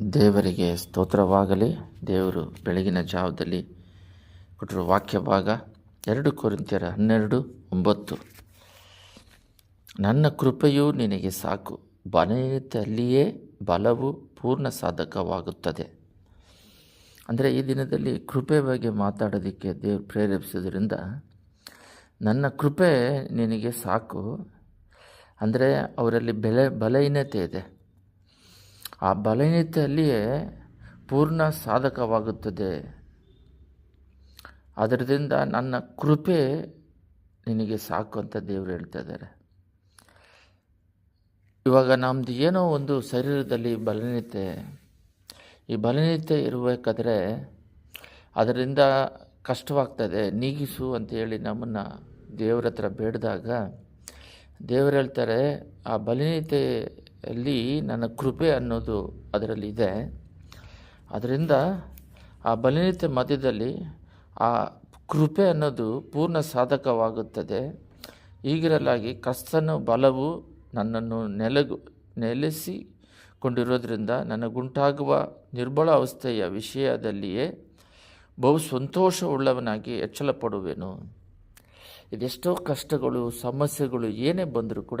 ದೇವರಿಗೆ ಸ್ತೋತ್ರವಾಗಲಿ. ದೇವರು ಬೆಳಗಿನ ಜಾವದಲ್ಲಿ ಕೊಟ್ಟರು ವಾಕ್ಯ ಭಾಗ ಎರಡು ಕೊರಿಂತಿಯರ ಹನ್ನೆರಡು ಒಂಬತ್ತು. ನನ್ನ ಕೃಪೆಯು ನಿನಗೆ ಸಾಕು. ಬನೆಯಲ್ಲಿಯೇ ಬಲವು ಪೂರ್ಣ ಸಾಧಕವಾಗುತ್ತದೆ. ಅಂದರೆ ಈ ದಿನದಲ್ಲಿ ಕೃಪೆ ಬಗ್ಗೆ ಮಾತಾಡೋದಕ್ಕೆ ದೇವರು ಪ್ರೇರೇಪಿಸೋದ್ರಿಂದ ನನ್ನ ಕೃಪೆ ನಿನಗೆ ಸಾಕು. ಅಂದರೆ ಅವರಲ್ಲಿ ಬೆಲೆ, ಬಲಹೀನತೆ ಇದೆ. ಆ ಬಲಹೀನತೆಯಲ್ಲಿಯೇ ಪೂರ್ಣ ಸಾಧಕವಾಗುತ್ತದೆ. ಅದರಿಂದ ನನ್ನ ಕೃಪೆ ನಿನಗೆ ಸಾಕು ಅಂತ ದೇವರು ಹೇಳ್ತಾ ಇದ್ದಾರೆ. ಇವಾಗ ನಮ್ಮದು ಏನೋ ಒಂದು ಶರೀರದಲ್ಲಿ ಬಲಹೀನತೆ. ಈ ಬಲಹೀನತೆ ಇರಬೇಕಾದ್ರೆ ಅದರಿಂದ ಕಷ್ಟವಾಗ್ತದೆ ನೀಗಿಸು ಅಂತೇಳಿ ನಮ್ಮನ್ನು ದೇವ್ರ ಹತ್ರ ಬೇಡಿದಾಗ ದೇವರು ಹೇಳ್ತಾರೆ, ಆ ಬಲಹೀನತೆಯಲ್ಲಿ ನನ್ನ ಕೃಪೆ ಅನ್ನೋದು ಅದರಲ್ಲಿ ಇದೆ. ಅದರಿಂದ ಆ ಬಲಿನತೆ ಮಧ್ಯದಲ್ಲಿ ಆ ಕೃಪೆ ಅನ್ನೋದು ಪೂರ್ಣ ಸಾಧಕವಾಗುತ್ತದೆ. ಈಗಿರಲಾಗಿ ಕಸ್ತನ ಬಲವು ನನ್ನನ್ನು ನೆಲಗು, ನೆಲೆಸಿಕೊಂಡಿರೋದ್ರಿಂದ ನನಗುಂಟಾಗುವ ನಿರ್ಬಳ ಅವಸ್ಥೆಯ ವಿಷಯದಲ್ಲಿಯೇ ಬಹು ಸಂತೋಷವುಳ್ಳವನಾಗಿ ಎಚ್ಚಲ ಪಡುವೆನು ಇದೆಷ್ಟೋ ಕಷ್ಟಗಳು, ಸಮಸ್ಯೆಗಳು ಏನೇ ಬಂದರೂ ಕೂಡ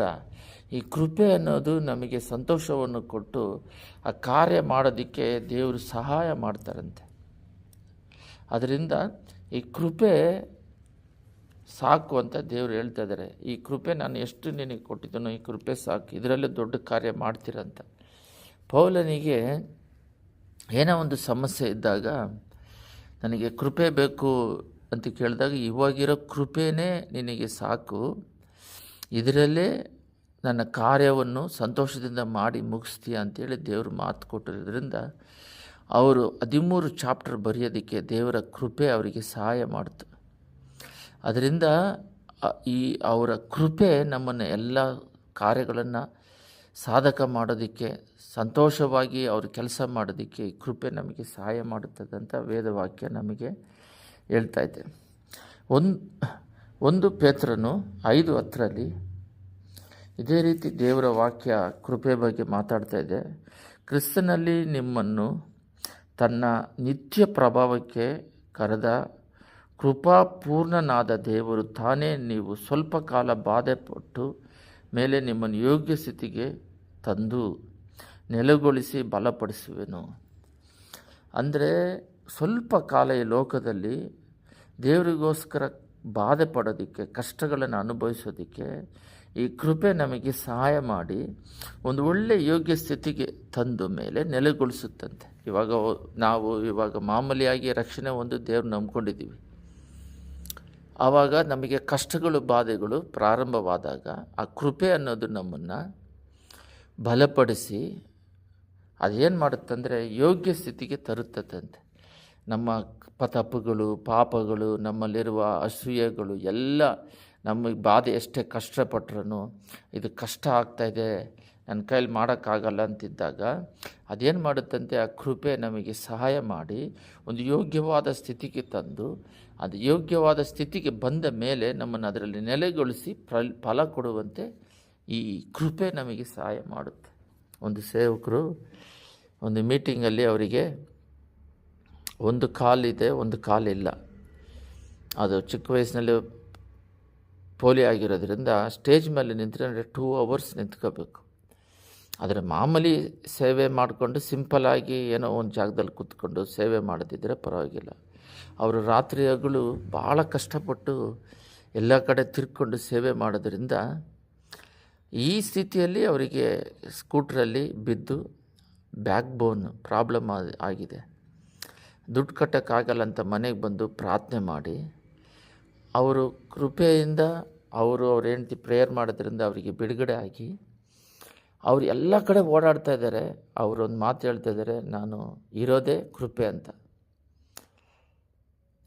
ಈ ಕೃಪೆ ಅನ್ನೋದು ನಮಗೆ ಸಂತೋಷವನ್ನು ಕೊಟ್ಟು ಆ ಕಾರ್ಯ ಮಾಡೋದಕ್ಕೆ ದೇವರು ಸಹಾಯ ಮಾಡ್ತಾರಂತೆ. ಅದರಿಂದ ಈ ಕೃಪೆ ಸಾಕು ಅಂತ ದೇವರು ಹೇಳ್ತಾ ಇದ್ದಾರೆ. ಈ ಕೃಪೆ ನಾನು ಎಷ್ಟು ನಿನಗೆ ಕೊಟ್ಟಿದ್ದನೋ ಈ ಕೃಪೆ ಸಾಕು. ಇದರಲ್ಲೇ ದೊಡ್ಡ ಕಾರ್ಯ ಮಾಡ್ತೀರಂತ ಪೌಲನಿಗೆ ಏನೋ ಒಂದು ಸಮಸ್ಯೆ ಇದ್ದಾಗ ನನಗೆ ಕೃಪೆ ಬೇಕು ಅಂತ ಕೇಳಿದಾಗ, ಇವಾಗಿರೋ ಕೃಪೆನೇ ನಿನಗೆ ಸಾಕು. ಇದರಲ್ಲೇ ನನ್ನ ಕಾರ್ಯವನ್ನು ಸಂತೋಷದಿಂದ ಮಾಡಿ ಮುಗಿಸ್ತೀಯ ಅಂತೇಳಿ ದೇವರು ಮಾತು ಕೊಟ್ಟಿರೋದ್ರಿಂದ ಅವರು ಹದಿಮೂರು ಚಾಪ್ಟರ್ ಬರೆಯೋದಕ್ಕೆ ದೇವರ ಕೃಪೆ ಅವರಿಗೆ ಸಹಾಯ ಮಾಡ್ತು. ಅದರಿಂದ ಈ ಅವರ ಕೃಪೆ ನಮ್ಮನ್ನು ಎಲ್ಲ ಕಾರ್ಯಗಳನ್ನು ಸಾಧಕ ಮಾಡೋದಕ್ಕೆ, ಸಂತೋಷವಾಗಿ ಅವರು ಕೆಲಸ ಮಾಡೋದಕ್ಕೆ ಈ ಕೃಪೆ ನಮಗೆ ಸಹಾಯ ಮಾಡುತ್ತದೆ ಅಂತ ವೇದವಾಕ್ಯ ನಮಗೆ ಹೇಳ್ತಾ ಇದೆ. ಒಂದು ಒಂದು ಪೇತ್ರನು ಐದು ಹತ್ತರಲ್ಲಿ ಇದೇ ರೀತಿ ದೇವರ ವಾಕ್ಯ ಕೃಪೆ ಬಗ್ಗೆ ಮಾತಾಡ್ತಾ ಇದೆ. ಕ್ರಿಸ್ತನಲ್ಲಿ ನಿಮ್ಮನ್ನು ತನ್ನ ನಿತ್ಯ ಪ್ರಭಾವಕ್ಕೆ ಕರೆದ ಕೃಪಾಪೂರ್ಣನಾದ ದೇವರು ತಾನೇ ನೀವು ಸ್ವಲ್ಪ ಕಾಲ ಬಾಧೆ ಪಟ್ಟು ಮೇಲೆ ನಿಮ್ಮನ್ನು ಯೋಗ್ಯ ಸ್ಥಿತಿಗೆ ತಂದು ನೆಲೆಗೊಳಿಸಿ ಬಲಪಡಿಸುವೆನು. ಅಂದರೆ ಸ್ವಲ್ಪ ಕಾಲ ಈ ಲೋಕದಲ್ಲಿ ದೇವರಿಗೋಸ್ಕರ ಬಾಧೆ ಪಡೋದಕ್ಕೆ, ಕಷ್ಟಗಳನ್ನು ಅನುಭವಿಸೋದಕ್ಕೆ ಈ ಕೃಪೆ ನಮಗೆ ಸಹಾಯ ಮಾಡಿ ಒಂದು ಒಳ್ಳೆಯ ಯೋಗ್ಯ ಸ್ಥಿತಿಗೆ ತಂದ ಮೇಲೆ ನೆಲೆಗೊಳಿಸುತ್ತಂತೆ. ಇವಾಗ ನಾವು ಇವಾಗ ಮಾಮೂಲಿಯಾಗಿ ರಕ್ಷಣೆ ಒಂದು ದೇವ್ರು ನಂಬ್ಕೊಂಡಿದ್ದೀವಿ. ಆವಾಗ ನಮಗೆ ಕಷ್ಟಗಳು, ಬಾಧೆಗಳು ಪ್ರಾರಂಭವಾದಾಗ ಆ ಕೃಪೆ ಅನ್ನೋದು ನಮ್ಮನ್ನು ಬಲಪಡಿಸಿ ಅದೇನು ಮಾಡುತ್ತಂದರೆ ಯೋಗ್ಯ ಸ್ಥಿತಿಗೆ ತರುತ್ತದಂತೆ ನಮ್ಮ ತಪ್ಪುಗಳು, ಪಾಪಗಳು, ನಮ್ಮಲ್ಲಿರುವ ಅಸೂಯೆಗಳು ಎಲ್ಲ ನಮಗೆ ಬಾಧೆ ಎಷ್ಟೇ ಕಷ್ಟಪಟ್ರೂ ಇದು ಕಷ್ಟ ಆಗ್ತಾಯಿದೆ ನನ್ನ ಕೈಲಿ ಮಾಡೋಕ್ಕಾಗಲ್ಲ ಅಂತಿದ್ದಾಗ ಅದೇನು ಮಾಡುತ್ತಂತೆ? ಆ ಕೃಪೆ ನಮಗೆ ಸಹಾಯ ಮಾಡಿ ಒಂದು ಯೋಗ್ಯವಾದ ಸ್ಥಿತಿಗೆ ತಂದು, ಅದು ಯೋಗ್ಯವಾದ ಸ್ಥಿತಿಗೆ ಬಂದ ಮೇಲೆ ನಮ್ಮನ್ನು ಅದರಲ್ಲಿ ನೆಲೆಗೊಳಿಸಿ ಫಲ ಫಲ ಕೊಡುವಂತೆ ಈ ಕೃಪೆ ನಮಗೆ ಸಹಾಯ ಮಾಡುತ್ತೆ. ಒಂದು ಸೇವಕರು ಒಂದು ಮೀಟಿಂಗಲ್ಲಿ ಅವರಿಗೆ, ಒಂದು ಕಾಲಿದೆ, ಒಂದು ಕಾಲಿಲ್ಲ. ಅದು ಚಿಕ್ಕ ವಯಸ್ಸಿನಲ್ಲಿ ಪೋಲಿಯೋ ಆಗಿರೋದ್ರಿಂದ ಸ್ಟೇಜ್ ಮೇಲೆ ನಿಂತ್ಕೊಂಡ್ರೆ ಟೂ ಅವರ್ಸ್ ನಿಂತ್ಕೋಬೇಕು. ಆದರೆ ಮಾಮೂಲಿ ಸೇವೆ ಮಾಡಿಕೊಂಡು ಸಿಂಪಲಾಗಿ ಏನೋ ಒಂದು ಜಾಗದಲ್ಲಿ ಕೂತ್ಕೊಂಡು ಸೇವೆ ಮಾಡದಿದ್ದರೆ ಪರವಾಗಿಲ್ಲ. ಅವರು ರಾತ್ರಿ ಹಗಲು ಭಾಳ ಕಷ್ಟಪಟ್ಟು ಎಲ್ಲ ಕಡೆ ತಿರ್ಕೊಂಡು ಸೇವೆ ಮಾಡೋದ್ರಿಂದ ಈ ಸ್ಥಿತಿಯಲ್ಲಿ ಅವರಿಗೆ ಸ್ಕೂಟ್ರಲ್ಲಿ ಬಿದ್ದು ಬ್ಯಾಕ್ ಬೋನ್ ಪ್ರಾಬ್ಲಮ್ ಆಗಿದೆ. ದುಡ್ಡು ಕಟ್ಟೋಕ್ಕಾಗಲ್ಲ ಅಂತ ಮನೆಗೆ ಬಂದು ಪ್ರಾರ್ಥನೆ ಮಾಡಿ, ಅವರು ಕೃಪೆಯಿಂದ ಅವರು, ಅವ್ರ ಹೆಂಡತಿ ಪ್ರೇಯರ್ ಮಾಡೋದ್ರಿಂದ ಅವರಿಗೆ ಬಿಡುಗಡೆ ಆಗಿ, ಅವ್ರು ಎಲ್ಲ ಕಡೆ ಓಡಾಡ್ತಾ ಇದ್ದಾರೆ. ಅವರೊಂದು ಮಾತು ಹೇಳ್ತಾ ಇದ್ದಾರೆ, ನಾನು ಇರೋದೇ ಕೃಪೆ ಅಂತ.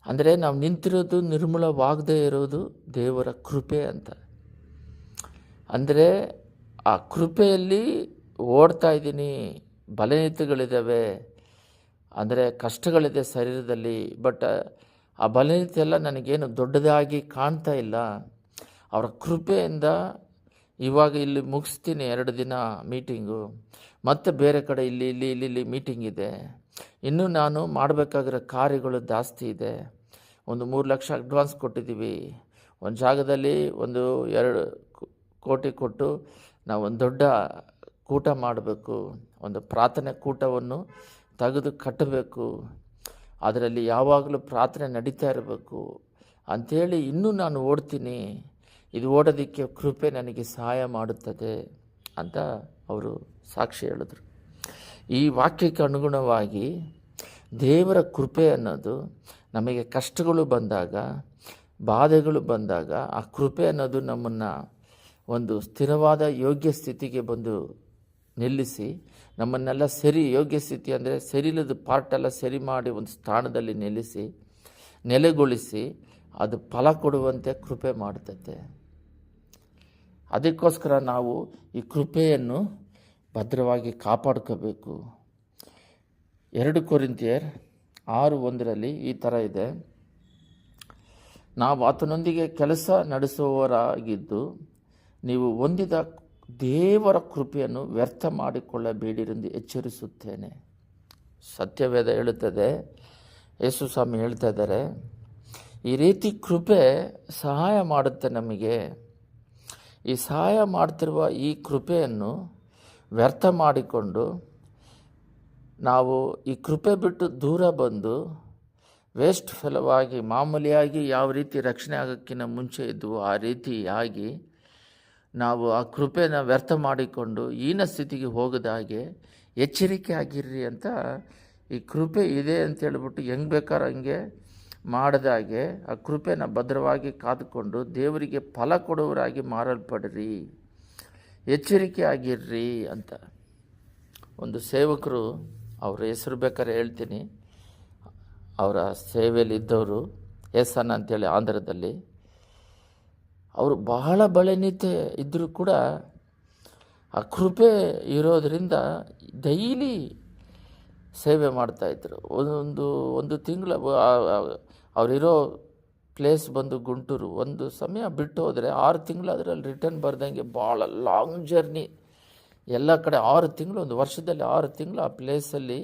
ಅಂದರೆ ನಾವು ನಿಂತಿರೋದು ನಿರ್ಮೂಲವಾಗದೇ ಇರೋದು ದೇವರ ಕೃಪೆ ಅಂತ. ಅಂದರೆ ಆ ಕೃಪೆಯಲ್ಲಿ ಓಡ್ತಾ ಇದ್ದೀನಿ ಬಲನೀತಿಗಳಿದ್ದಾವೆ ಅಂದರೆ ಕಷ್ಟಗಳಿದೆ ಶರೀರದಲ್ಲಿ, ಬಟ್ ಆ ಬಲನೀತಿ ಎಲ್ಲ ನನಗೇನು ದೊಡ್ಡದಾಗಿ ಕಾಣ್ತಾ ಇಲ್ಲ. ಅವರ ಕೃಪೆಯಿಂದ ಇವಾಗ ಇಲ್ಲಿ ಮುಗಿಸ್ತೀನಿ ಎರಡು ದಿನ ಮೀಟಿಂಗು. ಮತ್ತೆ ಬೇರೆ ಕಡೆ ಇಲ್ಲಿ ಇಲ್ಲಿ ಇಲ್ಲಿ ಇಲ್ಲಿ ಮೀಟಿಂಗ್ ಇದೆ. ಇನ್ನೂ ನಾನು ಮಾಡಬೇಕಾಗಿರೋ ಕಾರ್ಯಗಳು ಜಾಸ್ತಿ ಇದೆ. ಒಂದು ಮೂರು ಲಕ್ಷ ಅಡ್ವಾನ್ಸ್ ಕೊಟ್ಟಿದ್ದೀವಿ. ಒಂದು ಜಾಗದಲ್ಲಿ ಒಂದು ಎರಡು ಕೋಟಿ ಕೊಟ್ಟು ನಾವು ಒಂದು ದೊಡ್ಡ ಕೂಟ ಮಾಡಬೇಕು. ಒಂದು ಪ್ರಾರ್ಥನೆ ಕೂಟವನ್ನು ತೆಗೆದು ಕಟ್ಟಬೇಕು. ಅದರಲ್ಲಿ ಯಾವಾಗಲೂ ಪ್ರಾರ್ಥನೆ ನಡೀತಾ ಇರಬೇಕು. ಅಂಥೇಳಿ ಇನ್ನೂ ನಾನು ಓಡ್ತೀನಿ. ಇದು ಓಡೋದಕ್ಕೆ ಕೃಪೆ ನನಗೆ ಸಹಾಯ ಮಾಡುತ್ತದೆ ಅಂತ ಅವರು ಸಾಕ್ಷಿ ಹೇಳಿದ್ರು. ಈ ವಾಕ್ಯಕ್ಕೆ ಅನುಗುಣವಾಗಿ ದೇವರ ಕೃಪೆ ಅನ್ನೋದು ನಮಗೆ ಕಷ್ಟಗಳು ಬಂದಾಗ, ಬಾಧೆಗಳು ಬಂದಾಗ ಆ ಕೃಪೆ ಅನ್ನೋದು ನಮ್ಮನ್ನು ಒಂದು ಸ್ಥಿರವಾದ ಯೋಗ್ಯ ಸ್ಥಿತಿಗೆ ಬಂದು ನಿಲ್ಲಿಸಿ ನಮ್ಮನ್ನೆಲ್ಲ ಸರಿ, ಯೋಗ್ಯ ಸ್ಥಿತಿ ಅಂದರೆ ಸರಿಲ್ಲದ ಪಾರ್ಟೆಲ್ಲ ಸರಿ ಮಾಡಿ ಒಂದು ಸ್ಥಾನದಲ್ಲಿ ನಿಲ್ಲಿಸಿ, ನೆಲೆಗೊಳಿಸಿ ಅದು ಫಲ ಕೊಡುವಂತೆ ಕೃಪೆ ಮಾಡ್ತೈತೆ ಅದಕ್ಕೋಸ್ಕರ ನಾವು ಈ ಕೃಪೆಯನ್ನು ಭದ್ರವಾಗಿ ಕಾಪಾಡ್ಕೋಬೇಕು. ಎರಡು ಕೊರಿಂತಿಯರ್ ಆರು ಒಂದರಲ್ಲಿ ಈ ಥರ ಇದೆ. ನಾವು ಆತನೊಂದಿಗೆ ಕೆಲಸ ನಡೆಸುವವರಾಗಿದ್ದು, ನೀವು ಹೊಂದಿದ ದೇವರ ಕೃಪೆಯನ್ನು ವ್ಯರ್ಥ ಮಾಡಿಕೊಳ್ಳಬೇಡಿರೆಂದು ಎಚ್ಚರಿಸುತ್ತೇನೆ. ಸತ್ಯವೇದ ಹೇಳುತ್ತದೆ ಯೇಸು ಸ್ವಾಮಿ ಹೇಳ್ತಾ ಇದ್ದಾರೆ, ಈ ರೀತಿ ಕೃಪೆ ಸಹಾಯ ಮಾಡುತ್ತೆ ನಮಗೆ. ಈ ಸಹಾಯ ಮಾಡ್ತಿರುವ ಈ ಕೃಪೆಯನ್ನು ವ್ಯರ್ಥ ಮಾಡಿಕೊಂಡು ನಾವು ಈ ಕೃಪೆ ಬಿಟ್ಟು ದೂರ ಬಂದು ವೇಸ್ಟ್ ಫಲವಾಗಿ ಮಾಮೂಲಿಯಾಗಿ ಯಾವ ರೀತಿ ರಕ್ಷಣೆ ಆಗೋಕ್ಕಿಂತ ಮುಂಚೆ ಇದ್ವು ಆ ರೀತಿಯಾಗಿ ನಾವು ಆ ಕೃಪೆನ ವ್ಯರ್ಥ ಮಾಡಿಕೊಂಡು ಈನ ಸ್ಥಿತಿಗೆ ಹೋಗದ ಹಾಗೆ ಎಚ್ಚರಿಕೆ ಆಗಿರ್ರಿ ಅಂತ ಈ ಕೃಪೆ ಇದೆ ಅಂತ ಹೇಳ್ಬಿಟ್ಟು ಹೆಂಗೆ ಬೇಕಾದ್ರೆ ಹಂಗೆ ಮಾಡದಾಗೆ ಆ ಕೃಪೆನ ಭದ್ರವಾಗಿ ಕಾದುಕೊಂಡು ದೇವರಿಗೆ ಫಲ ಕೊಡುವರಾಗಿ ಮಾರಲ್ಪಡ್ರಿ. ಎಚ್ಚರಿಕೆ ಆಗಿರ್ರಿ ಅಂತ ಒಂದು ಸೇವಕರು ಅವ್ರ ಹೆಸರು ಬೇಕಾದ್ರೆ ಹೇಳ್ತೀನಿ. ಅವರ ಸೇವೆಯಲ್ಲಿ ಇದ್ದವರು ಎಸ್ ಅನ್ನ ಅಂತೇಳಿ ಆಂಧ್ರದಲ್ಲಿ. ಅವರು ಬಹಳ ಬಳೆನೀತೆ ಇದ್ದರೂ ಕೂಡ ಆ ಕೃಪೆ ಇರೋದರಿಂದ ಡೈಲಿ ಸೇವೆ ಮಾಡ್ತಾಯಿದ್ರು ಒಂದೊಂದು ಒಂದು ತಿಂಗಳ ಅವರಿರೋ ಪ್ಲೇಸ್ ಬಂದು ಗುಂಟೂರು, ಒಂದು ಸಮಯ ಬಿಟ್ಟು ಹೋದರೆ ಆರು ತಿಂಗಳು ಅದರಲ್ಲಿ ರಿಟರ್ನ್ ಬರ್ದಂಗೆ ಭಾಳ ಲಾಂಗ್ ಜರ್ನಿ ಎಲ್ಲ ಕಡೆ ಆರು ತಿಂಗಳು, ಒಂದು ವರ್ಷದಲ್ಲಿ ಆರು ತಿಂಗಳು ಆ ಪ್ಲೇಸಲ್ಲಿ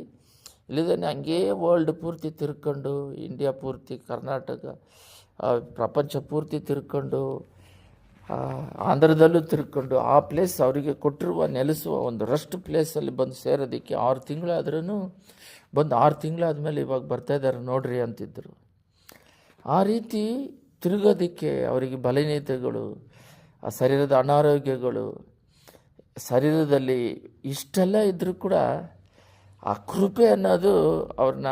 ಇಲ್ಲದೇ ಹಂಗೇ ವರ್ಲ್ಡ್ ಪೂರ್ತಿ ತಿರ್ಕೊಂಡು ಇಂಡಿಯಾ ಪೂರ್ತಿ, ಕರ್ನಾಟಕ ಪ್ರಪಂಚ ಪೂರ್ತಿ ತಿರ್ಕೊಂಡು ಆಂಧ್ರದಲ್ಲೂ ತಿರ್ಕೊಂಡು ಆ ಪ್ಲೇಸ್ ಅವರಿಗೆ ಕೊಟ್ಟಿರುವ, ನೆಲೆಸುವ ಒಂದು ರಷ್ಟು ಪ್ಲೇಸಲ್ಲಿ ಬಂದು ಸೇರೋದಕ್ಕೆ ಆರು ತಿಂಗಳಾದ್ರೂ ಬಂದು ಆರು ತಿಂಗಳಾದ್ಮೇಲೆ ಇವಾಗ ಬರ್ತಾ ಇದ್ದಾರೆ ನೋಡ್ರಿ ಅಂತಿದ್ದರು ಆ ರೀತಿ ತಿರುಗೋದಕ್ಕೆ ಅವರಿಗೆ ಬಲಹೀನತೆಗಳು, ಆ ಶರೀರದ ಅನಾರೋಗ್ಯಗಳು, ಶರೀರದಲ್ಲಿ ಇಷ್ಟೆಲ್ಲ ಇದ್ದರೂ ಕೂಡ ಆ ಕೃಪೆ ಅನ್ನೋದು ಅವ್ರನ್ನ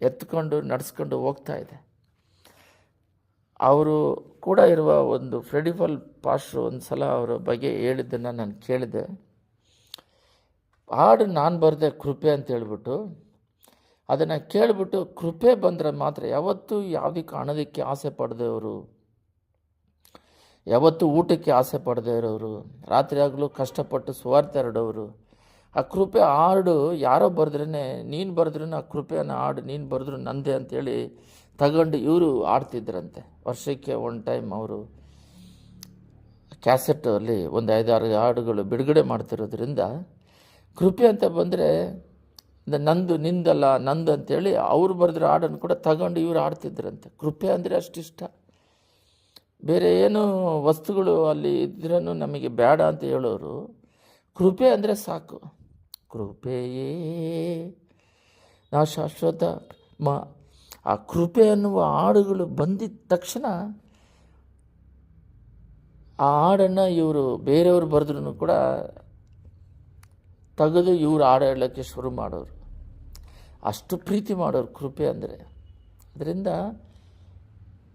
ಎತ್ಕೊಂಡು ನಡೆಸ್ಕೊಂಡು ಹೋಗ್ತಾ ಇದೆ. ಅವರು ಕೂಡ ಇರುವ ಒಂದು ಫ್ರೆಡಿಫಲ್ ಪಾಸ್ಟ್ರು ಒಂದು ಸಲ ಅವರ ಬಗ್ಗೆ ಹೇಳಿದ್ದನ್ನು ನಾನು ಕೇಳಿದೆ. ಹಾಡು ನಾನು ಬರೆದೆ ಕೃಪೆ ಅಂತ ಹೇಳ್ಬಿಟ್ಟು ಅದನ್ನು ಕೇಳಿಬಿಟ್ಟು ಕೃಪೆ ಬಂದರೆ ಮಾತ್ರ ಯಾವತ್ತೂ ಯಾವುದಕ್ಕೆ ಕಾಣೋದಕ್ಕೆ ಆಸೆ ಪಡೆದವರು ಯಾವತ್ತೂ ಊಟಕ್ಕೆ ಆಸೆ ಪಡೆದೇ ಇರೋರು. ರಾತ್ರಿ ಆಗಲೂ ಕಷ್ಟಪಟ್ಟು ಸ್ವಾರ್ಥ ಹರಡೋರು. ಆ ಕೃಪೆ ಹಾಡು ಯಾರೋ ಬರೆದ್ರೇ ನೀನು ಬರೆದ್ರೂ ಆ ಕೃಪೆಯನ್ನು ಹಾಡು, ನೀನು ಬರೆದ್ರು ನಂದೆ ಅಂತೇಳಿ ತಗೊಂಡು ಇವರು ಆಡ್ತಿದ್ರಂತೆ ವರ್ಷಕ್ಕೆ ಒನ್ ಟೈಮ್ ಅವರು. ಕ್ಯಾಸೆಟಲ್ಲಿ ಒಂದು ಐದಾರು ಹಾಡುಗಳು ಬಿಡುಗಡೆ ಮಾಡ್ತಿರೋದ್ರಿಂದ ಕೃಪೆ ಅಂತ ಬಂದರೆ ನಂದು, ನಿಂದಲ್ಲ, ನಂದು ಅಂತೇಳಿ ಅವ್ರು ಬರೆದ್ರ ಹಾಡನ್ನು ಕೂಡ ತಗೊಂಡು ಇವರು ಆಡ್ತಿದ್ರಂತೆ ಕೃಪೆ ಅಂದರೆ ಅಷ್ಟಿಷ್ಟ. ಬೇರೆ ಏನು ವಸ್ತುಗಳು ಅಲ್ಲಿ ಇದ್ರೂ ನಮಗೆ ಬೇಡ ಅಂತ ಹೇಳೋರು. ಕೃಪೆ ಅಂದರೆ ಸಾಕು. ಕೃಪೆಯೇ ನಾ ಶಾಶ್ವತ ಮ ಆ ಕೃಪೆ ಅನ್ನುವ ಹಾಡುಗಳು ಬಂದಿದ್ದ ತಕ್ಷಣ ಆ ಹಾಡನ್ನು ಇವರು ಬೇರೆಯವರು ಬರೆದ್ರೂ ಕೂಡ ತೆಗೆದು ಇವರು ಹಾಡು ಹೇಳೋಕ್ಕೆ ಶುರು ಮಾಡೋರು. ಅಷ್ಟು ಪ್ರೀತಿ ಮಾಡೋರು ಕೃಪೆ ಅಂದರೆ. ಅದರಿಂದ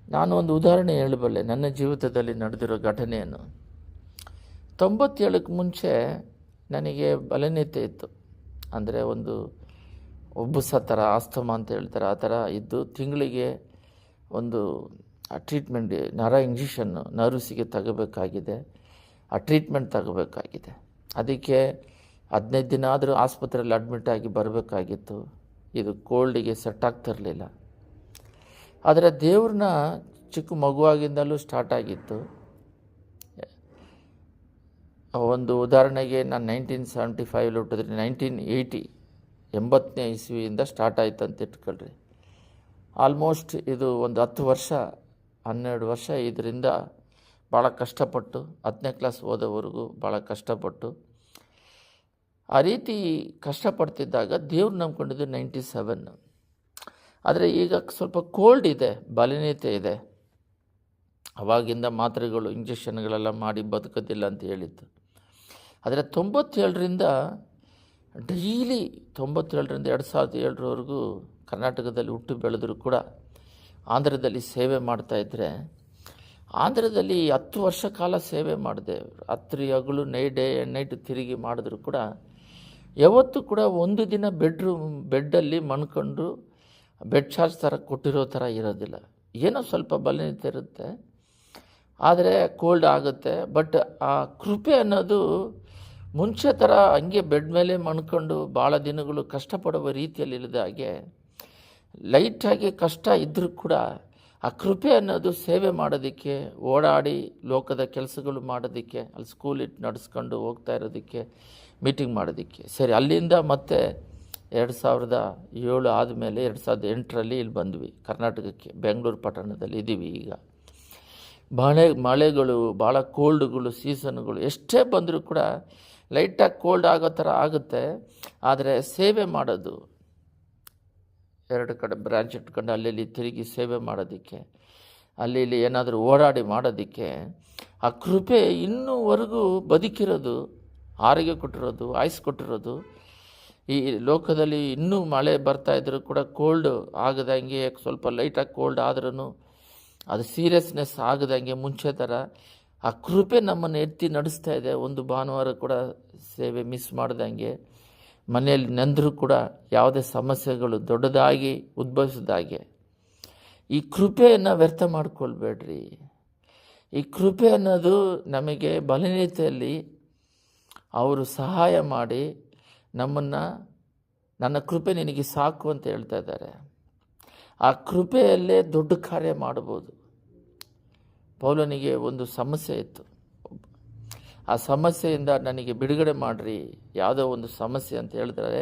ನಾನು ಒಂದು ಉದಾಹರಣೆ ಹೇಳಬಲ್ಲೆ. ನನ್ನ ಜೀವಿತದಲ್ಲಿ ನಡೆದಿರೋ ಘಟನೆಯನ್ನು. ತೊಂಬತ್ತೇಳಕ್ಕೆ ಮುಂಚೆ ನನಗೆ ಬಲನೀಯತೆ ಇತ್ತು. ಅಂದರೆ ಒಂದು ಒಬ್ಬಸ ಥರ ಆಸ್ತಮ ಅಂತ ಹೇಳ್ತಾರೆ. ಆ ಥರ ಇದ್ದು ತಿಂಗಳಿಗೆ ಒಂದು ಆ ಟ್ರೀಟ್ಮೆಂಟ್, ನರ ಇಂಜೆಕ್ಷನ್ನು ನರ್ವ್ಸಿಗೆ ತಗೋಬೇಕಾಗಿದೆ. ಆ ಟ್ರೀಟ್ಮೆಂಟ್ ತಗೋಬೇಕಾಗಿದೆ. ಅದಕ್ಕೆ ಹದಿನೈದು ದಿನ ಆದರೂ ಆಸ್ಪತ್ರೆಯಲ್ಲಿ ಅಡ್ಮಿಟ್ ಆಗಿ ಬರಬೇಕಾಗಿತ್ತು. ಇದು ಕೋಲ್ಡಿಗೆ ಸೆಟ್ ಆಗ್ತಿರಲಿಲ್ಲ ಆದರೆ ದೇವ್ರನ್ನ ಚಿಕ್ಕ ಮಗುವಾಗಿಂದಲೂ ಸ್ಟಾರ್ಟ್ ಆಗಿತ್ತು. ಒಂದು ಉದಾಹರಣೆಗೆ ನಾನು ನೈನ್ಟೀನ್ ಸೆವೆಂಟಿ ಫೈವ್ ಹುಟ್ಟಿದ್ರೆ ನೈನ್ಟೀನ್ ಏಯ್ಟಿ ಎಂಬತ್ತನೇ ಇಸ್ವಿಯಿಂದ ಸ್ಟಾರ್ಟ್ ಆಯಿತು ಅಂತ ಇಟ್ಕೊಳ್ರಿ. ಆಲ್ಮೋಸ್ಟ್ ಇದು ಒಂದು ಹತ್ತು ವರ್ಷ, ಹನ್ನೆರಡು ವರ್ಷ ಇದರಿಂದ ಭಾಳ ಕಷ್ಟಪಟ್ಟು, ಹತ್ತನೇ ಕ್ಲಾಸ್ ಓದೋವರೆಗೂ ಭಾಳ ಕಷ್ಟಪಟ್ಟು ಆ ರೀತಿ ಕಷ್ಟಪಡ್ತಿದ್ದಾಗ ದೇವ್ರು ನಂಬ್ಕೊಂಡಿದ್ದು ನೈಂಟಿ ಸೆವೆನ್. ಆದರೆ ಈಗ ಸ್ವಲ್ಪ ಕೋಲ್ಡ್ ಇದೆ ಬಲನೀಯತೆ ಇದೆ. ಅವಾಗಿಂದ ಮಾತ್ರೆಗಳು ಇಂಜೆಕ್ಷನ್ಗಳೆಲ್ಲ ಮಾಡಿ ಬದುಕೋದಿಲ್ಲ ಅಂತ ಹೇಳಿತ್ತು ಆದರೆ ತೊಂಬತ್ತೇಳರಿಂದ ಡೈಲಿ ತೊಂಬತ್ತೇಳರಿಂದ ಎರಡು ಸಾವಿರದ ಏಳರವರೆಗೂ ಕರ್ನಾಟಕದಲ್ಲಿ ಹುಟ್ಟು ಬೆಳೆದರೂ ಕೂಡ ಆಂಧ್ರದಲ್ಲಿ ಸೇವೆ ಮಾಡ್ತಾಯಿದ್ರೆ ಆಂಧ್ರದಲ್ಲಿ ಹತ್ತು ವರ್ಷ ಕಾಲ ಸೇವೆ ಮಾಡಿದೆ. ಹತ್ತು ಹಗಲು ನೈ ಡೇ ನೈಟ್ ತಿರುಗಿ ಮಾಡಿದ್ರು ಕೂಡ ಯಾವತ್ತೂ ಕೂಡ ಒಂದು ದಿನ ಬೆಡ್ರೂಮ್ ಬೆಡ್ಡಲ್ಲಿ ಮಣ್ಕೊಂಡು ಬೆಡ್ ಚಾರ್ಜ್ ಥರ ಕೊಟ್ಟಿರೋ ಥರ ಇರೋದಿಲ್ಲ. ಏನೋ ಸ್ವಲ್ಪ ಬಲನೀತ ಇರುತ್ತೆ. ಆದರೆ ಕೋಲ್ಡ್ ಆಗುತ್ತೆ. ಬಟ್ ಆ ಕೃಪೆ ಅನ್ನೋದು ಮುಂಚೆ ಥರ ಹಂಗೆ ಬೆಡ್ ಮೇಲೆ ಮಣ್ಕೊಂಡು ಭಾಳ ದಿನಗಳು ಕಷ್ಟಪಡುವ ರೀತಿಯಲ್ಲಿ ಇಲ್ಲದ ಹಾಗೆ ಲೈಟಾಗಿ ಕಷ್ಟ ಇದ್ದರೂ ಕೂಡ ಆ ಕೃಪೆ ಅನ್ನೋದು ಸೇವೆ ಮಾಡೋದಕ್ಕೆ, ಓಡಾಡಿ ಲೋಕದ ಕೆಲಸಗಳು ಮಾಡೋದಕ್ಕೆ, ಅಲ್ಲಿ ಸ್ಕೂಲ್ ಇಟ್ಟು ನಡೆಸ್ಕೊಂಡು ಹೋಗ್ತಾ ಇರೋದಕ್ಕೆ ಮೀಟಿಂಗ್ ಮಾಡೋದಕ್ಕೆ. ಸರಿ, ಅಲ್ಲಿಂದ ಮತ್ತೆ ಎರಡು ಸಾವಿರದ ಏಳು ಆದಮೇಲೆ ಎರಡು ಸಾವಿರದ ಎಂಟರಲ್ಲಿ ಇಲ್ಲಿ ಬಂದ್ವಿ. ಕರ್ನಾಟಕಕ್ಕೆ, ಬೆಂಗಳೂರು ಪಟ್ಟಣದಲ್ಲಿ ಇದ್ದೀವಿ ಈಗ. ಮಳೆ, ಮಳೆಗಳು, ಭಾಳ ಕೋಲ್ಡ್ಗಳು ಸೀಸನ್ಗಳು ಎಷ್ಟೇ ಬಂದರೂ ಕೂಡ ಲೈಟಾಗಿ ಕೋಲ್ಡ್ ಆಗೋ ಥರ ಆಗುತ್ತೆ. ಆದರೆ ಸೇವೆ ಮಾಡೋದು, ಎರಡು ಕಡೆ ಬ್ರ್ಯಾಂಚ್ ಇಟ್ಕೊಂಡು ಅಲ್ಲಿ ತಿರುಗಿ ಸೇವೆ ಮಾಡೋದಕ್ಕೆ, ಅಲ್ಲಿ ಇಲ್ಲಿ ಏನಾದರೂ ಓಡಾಡಿ ಮಾಡೋದಕ್ಕೆ ಆ ಕೃಪೆ ಇನ್ನೂವರೆಗೂ ಬದುಕಿರೋದು ಆರೋಗ್ಯ ಕೊಟ್ಟಿರೋದು ಆಯ್ಸ್ ಕೊಟ್ಟಿರೋದು. ಈ ಲೋಕದಲ್ಲಿ ಇನ್ನೂ ಮಳೆ ಬರ್ತಾ ಇದ್ದರೂ ಕೂಡ ಕೋಲ್ಡ್ ಆಗದಂಗೆ ಸ್ವಲ್ಪ ಲೈಟಾಗಿ ಕೋಲ್ಡ್ ಆದ್ರೂ ಅದು ಸೀರಿಯಸ್ನೆಸ್ ಆಗದಂಗೆ ಮುಂಚೆ ಥರ ಆ ಕೃಪೆ ನಮ್ಮನ್ನು ಎತ್ತಿ ನಡೆಸ್ತಾ ಇದೆ. ಒಂದು ಭಾನುವಾರ ಕೂಡ ಸೇವೆ ಮಿಸ್ ಮಾಡ್ದಂಗೆ ಮನೆಯಲ್ಲಿ ನೆಂದರೂ ಕೂಡ ಯಾವುದೇ ಸಮಸ್ಯೆಗಳು ದೊಡ್ಡದಾಗಿ ಉದ್ಭವಿಸಿದಾಗೆ ಈ ಕೃಪೆಯನ್ನು ವ್ಯರ್ಥ ಮಾಡಿಕೊಳ್ಬೇಡ್ರಿ. ಈ ಕೃಪೆ ಅನ್ನೋದು ನಮಗೆ ಬಲನೀಯತೆಯಲ್ಲಿ ಅವರು ಸಹಾಯ ಮಾಡಿ ನಮ್ಮನ್ನು, ನನ್ನ ಕೃಪೆ ನಿನಗೆ ಸಾಕು ಅಂತ ಹೇಳ್ತಾ ಇದ್ದಾರೆ. ಆ ಕೃಪೆಯಲ್ಲೇ ದೊಡ್ಡ ಕಾರ್ಯ ಮಾಡ್ಬೋದು ಪೌಲನಿಗೆ ಒಂದು ಸಮಸ್ಯೆ ಇತ್ತು. ಆ ಸಮಸ್ಯೆಯಿಂದ ನನಗೆ ಬಿಡುಗಡೆ ಮಾಡಿರಿ, ಯಾವುದೋ ಒಂದು ಸಮಸ್ಯೆ ಅಂತ ಹೇಳ್ತಾರೆ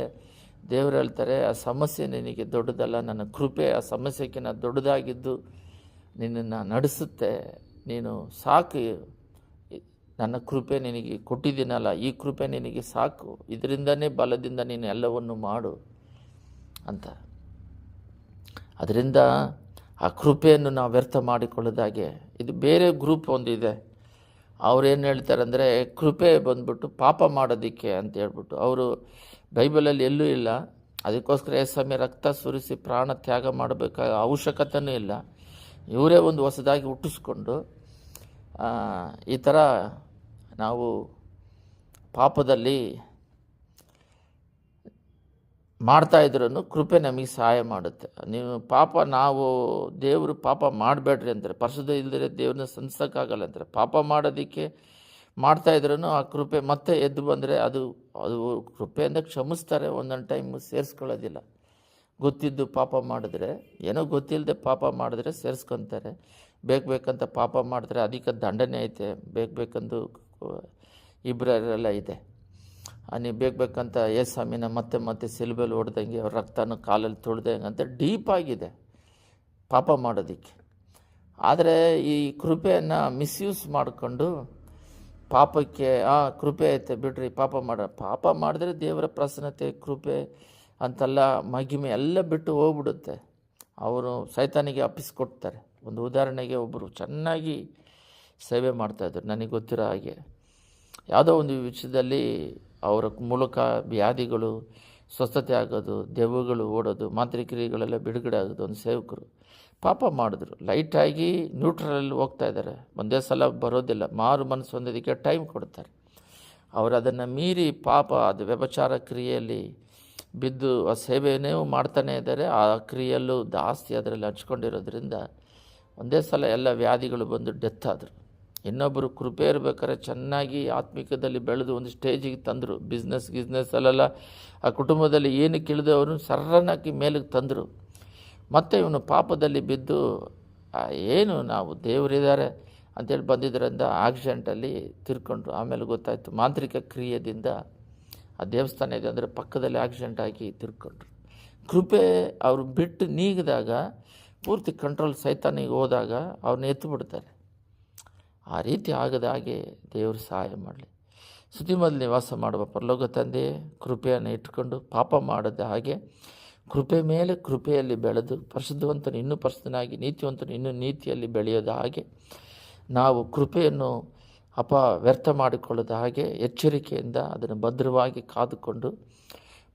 ದೇವರು ಹೇಳ್ತಾರೆ, ಆ ಸಮಸ್ಯೆ ನಿನಗೆ ದೊಡ್ಡದಲ್ಲ, ನನ್ನ ಕೃಪೆ ಆ ಸಮಸ್ಯೆಗಿಂತ ದೊಡ್ಡದಾಗಿದ್ದು ನಿನ್ನನ್ನು ನಡೆಸುತ್ತೆ, ನೀನು ಸಾಕು ನನ್ನ ಕೃಪೆ ನಿನಗೆ ಕೊಟ್ಟಿದ್ದೀನಲ್ಲ, ಈ ಕೃಪೆ ನಿನಗೆ ಸಾಕು. ಇದರಿಂದನೇ ಬಲದಿಂದ ನೀನು ಎಲ್ಲವನ್ನು ಮಾಡು ಅಂತ. ಅದರಿಂದ ಆ ಕೃಪೆಯನ್ನು ನಾವು ವ್ಯರ್ಥ ಮಾಡಿಕೊಳ್ಳೋದಾಗೆ ಇದು ಬೇರೆ ಗ್ರೂಪ್ ಒಂದಿದೆ. ಅವ್ರು ಏನು ಹೇಳ್ತಾರೆ ಅಂದರೆ ಕೃಪೆ ಬಂದ್ಬಿಟ್ಟು ಪಾಪ ಮಾಡೋದಕ್ಕೆ ಅಂತ ಹೇಳ್ಬಿಟ್ಟು. ಅವರು ಬೈಬಲಲ್ಲಿ ಎಲ್ಲೂ ಇಲ್ಲ. ಅದಕ್ಕೋಸ್ಕರ ಸಮಯ ರಕ್ತ ಸುರಿಸಿ ಪ್ರಾಣ ತ್ಯಾಗ ಮಾಡಬೇಕಾದ ಅವಶ್ಯಕತೆಯೂ ಇಲ್ಲ. ಇವರೇ ಒಂದು ಹೊಸದಾಗಿ ಹುಟ್ಟಿಸ್ಕೊಂಡು ಈ ಥರ ನಾವು ಪಾಪದಲ್ಲಿ ಮಾಡ್ತಾ ಇದ್ರೂ ಕೃಪೆ ನಮಗೆ ಸಹಾಯ ಮಾಡುತ್ತೆ. ನೀವು ಪಾಪ ನಾವು ದೇವರು ಪಾಪ ಮಾಡಬೇಡ್ರಿ ಅಂದರೆ ಪರಿಶುದ್ಧ ಇಲ್ಲದ್ರೆ ದೇವ್ರನ್ನ ಸನ್ಸೋಕ್ಕಾಗಲ್ಲ ಅಂದರೆ ಪಾಪ ಮಾಡೋದಕ್ಕೆ ಮಾಡ್ತಾ ಇದ್ರೂ ಆ ಕೃಪೆ ಮತ್ತೆ ಎದ್ದು ಬಂದರೆ ಅದು ಅದು ಕೃಪೆಯಿಂದ ಕ್ಷಮಿಸ್ತಾರೆ. ಒಂದೊಂದು ಟೈಮ್ ಸೇರಿಸ್ಕೊಳ್ಳೋದಿಲ್ಲ. ಗೊತ್ತಿದ್ದು ಪಾಪ ಮಾಡಿದ್ರೆ, ಏನೋ ಗೊತ್ತಿಲ್ಲದೆ ಪಾಪ ಮಾಡಿದ್ರೆ ಸೇರಿಸ್ಕೊತಾರೆ. ಬೇಕು ಬೇಕಂತ ಪಾಪ ಮಾಡಿದ್ರೆ ಅಧಿಕ ದಂಡನೆ ಐತೆ. ಬೇಕು ಬೇಕಂದು ಇಬ್ಬರೆಲ್ಲ ಇದೆ. ನೀವು ಬೇಕು ಬೇಕಂತ ಸ್ವಾಮಿನ ಮತ್ತೆ ಮತ್ತೆ ಸಿಲ್ಬೆಲ್ ಹೊಡೆದಂಗೆ ಅವ್ರ ರಕ್ತನ ಕಾಲಲ್ಲಿ ತುಳಿದಂಗೆ ಅಂತ ಡೀಪಾಗಿದೆ ಪಾಪ ಮಾಡೋದಕ್ಕೆ. ಆದರೆ ಈ ಕೃಪೆಯನ್ನು ಮಿಸ್ಯೂಸ್ ಮಾಡಿಕೊಂಡು ಪಾಪಕ್ಕೆ, ಆ, ಕೃಪೆ ಐತೆ ಬಿಡ್ರಿ, ಪಾಪ ಮಾಡ, ಪಾಪ ಮಾಡಿದ್ರೆ ದೇವರ ಪ್ರಸನ್ನತೆ, ಕೃಪೆ ಅಂತೆಲ್ಲ ಮಹಿಮೆ ಎಲ್ಲ ಬಿಟ್ಟು ಹೋಗ್ಬಿಡುತ್ತೆ. ಅವರು ಸೈತಾನಿಗೆ ಅಪ್ಪಿಸ್ಕೊಡ್ತಾರೆ. ಒಂದು ಉದಾಹರಣೆಗೆ ಒಬ್ಬರು ಚೆನ್ನಾಗಿ ಸೇವೆ ಮಾಡ್ತಾಯಿದ್ರು ನನಗೆ ಗೊತ್ತಿರೋ ಹಾಗೆ. ಯಾವುದೋ ಒಂದು ವಿಷಯದಲ್ಲಿ ಅವರ ಮೂಲಕ ವ್ಯಾಧಿಗಳು, ಸ್ವಸ್ಥತೆ ಆಗೋದು, ದೆವ್ವಗಳು ಓಡೋದು ಮಾಂತ್ರಿಕ್ರಿಯೆಗಳೆಲ್ಲ ಬಿಡುಗಡೆ ಆಗೋದು, ಒಂದು ಸೇವಕರು ಪಾಪ ಮಾಡಿದ್ರು. ಲೈಟಾಗಿ ನ್ಯೂಟ್ರಲಲ್ಲಿ ಹೋಗ್ತಾ ಇದ್ದಾರೆ. ಒಂದೇ ಸಲ ಬರೋದಿಲ್ಲ. ಮಾರು ಮನಸ್ಸು ಹೊಂದೋದಕ್ಕೆ ಟೈಮ್ ಕೊಡ್ತಾರೆ. ಅವರು ಅದನ್ನು ಮೀರಿ ಪಾಪ ಅದು ವ್ಯಭಚಾರ ಕ್ರಿಯೆಯಲ್ಲಿ ಬಿದ್ದು ಆ ಸೇವೆಯೇ ಮಾಡ್ತಾನೆ ಇದ್ದಾರೆ. ಆ ಕ್ರಿಯೆಯಲ್ಲೂ ಜಾಸ್ತಿ ಅದರಲ್ಲಿ ಹಂಚ್ಕೊಂಡಿರೋದ್ರಿಂದ ಒಂದೇ ಸಲ ಎಲ್ಲ ವ್ಯಾಧಿಗಳು ಬಂದು ಡೆತ್ ಆದರು. ಇನ್ನೊಬ್ಬರು ಕೃಪೆ ಇರ್ಬೇಕಾದ್ರೆ ಚೆನ್ನಾಗಿ ಆತ್ಮಿಕದಲ್ಲಿ ಬೆಳೆದು ಒಂದು ಸ್ಟೇಜಿಗೆ ತಂದರು. ಬಿಸ್ನೆಸ್ ಗಿಸ್ನೆಸ್ಸಲ್ಲೆಲ್ಲ ಆ ಕುಟುಂಬದಲ್ಲಿ ಏನು ಕೇಳಿದವರು ಸರ್ರನಾಗಿ ಮೇಲಕ್ಕೆ ತಂದರು. ಮತ್ತು ಇವನು ಪಾಪದಲ್ಲಿ ಬಿದ್ದು ಏನು ನಾವು ದೇವರಿದ್ದಾರೆ? ಅಂತೇಳಿ ಬಂದಿದ್ದರಿಂದ ಆಕ್ಸಿಡೆಂಟಲ್ಲಿ ತಿರ್ಕೊಂಡ್ರು ಆಮೇಲೆ ಗೊತ್ತಾಯಿತು, ಮಾಂತ್ರಿಕ ಕ್ರಿಯೆಯಿಂದ ಆ ದೇವಸ್ಥಾನ ಇದೆ ಅಂದರೆ ಪಕ್ಕದಲ್ಲಿ ಆಕ್ಸಿಡೆಂಟ್ ಆಗಿ ತಿರ್ಕೊಂಡ್ರು. ಕೃಪೆ ಅವರು ಬಿಟ್ಟು ನೀಗಿದಾಗ, ಪೂರ್ತಿ ಕಂಟ್ರೋಲ್ ಸೈತಾನಿಗೆ ಹೋದಾಗ ಅವ್ರನ್ನ ಎತ್ತು ಬಿಡ್ತಾರೆ. ಆ ರೀತಿ ಆಗದ ಹಾಗೆ ದೇವರು ಸಹಾಯ ಮಾಡಲಿ. ಸುದ್ದಿಮಲ್ಲಿ ನಿವಾಸ ಮಾಡುವ ಪರಲೋಕ ತಂದೆ ಕೃಪೆಯನ್ನು ಇಟ್ಟುಕೊಂಡು ಪಾಪ ಮಾಡದ ಹಾಗೆ ಕೃಪೆ ಮೇಲೆ ಕೃಪೆಯಲ್ಲಿ ಬೆಳೆದು ಪರಿಶುದ್ಧವಂತನು ಇನ್ನೂ ಪರಿಶುದ್ಧನಾಗಿ ನೀತಿವಂತನು ಇನ್ನೂ ನೀತಿಯಲ್ಲಿ ಬೆಳೆಯೋದ ಹಾಗೆ ನಾವು ಕೃಪೆಯನ್ನು ಅಪ ವ್ಯರ್ಥ ಮಾಡಿಕೊಳ್ಳದ ಹಾಗೆ ಎಚ್ಚರಿಕೆಯಿಂದ ಅದನ್ನು ಭದ್ರವಾಗಿ ಕಾದುಕೊಂಡು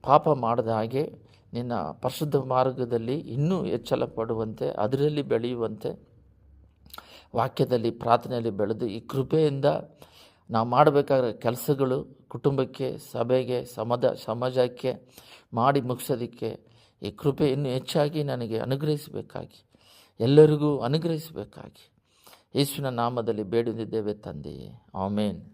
ಪಾಪ ಮಾಡದ ಹಾಗೆ ನಿನ್ನ ಪರಿಶುದ್ಧ ಮಾರ್ಗದಲ್ಲಿ ಇನ್ನೂ ಹೆಚ್ಚಳ ಪಡುವಂತೆ, ಅದರಲ್ಲಿ ಬೆಳೆಯುವಂತೆ ವಾಕ್ಯದಲ್ಲಿ, ಪ್ರಾರ್ಥನೆಯಲ್ಲಿ ಬೆಳೆದು ಈ ಕೃಪೆಯಿಂದ ನಾವು ಮಾಡಬೇಕಾದ ಕೆಲಸಗಳು ಕುಟುಂಬಕ್ಕೆ, ಸಭೆಗೆ ಸಮದ ಸಮಾಜಕ್ಕೆ ಮಾಡಿ ಮುಗಿಸೋದಕ್ಕೆ ಈ ಕೃಪೆ ಇನ್ನೂ ಹೆಚ್ಚಾಗಿ ನನಗೆ ಅನುಗ್ರಹಿಸಬೇಕಾಗಿ, ಎಲ್ಲರಿಗೂ ಅನುಗ್ರಹಿಸಬೇಕಾಗಿ. ಯೇಸುವಿನ ನಾಮದಲ್ಲಿ ಬೇಡಿದ್ದೇವೆ ತಂದೆಯೇ. ಆಮೇನ್.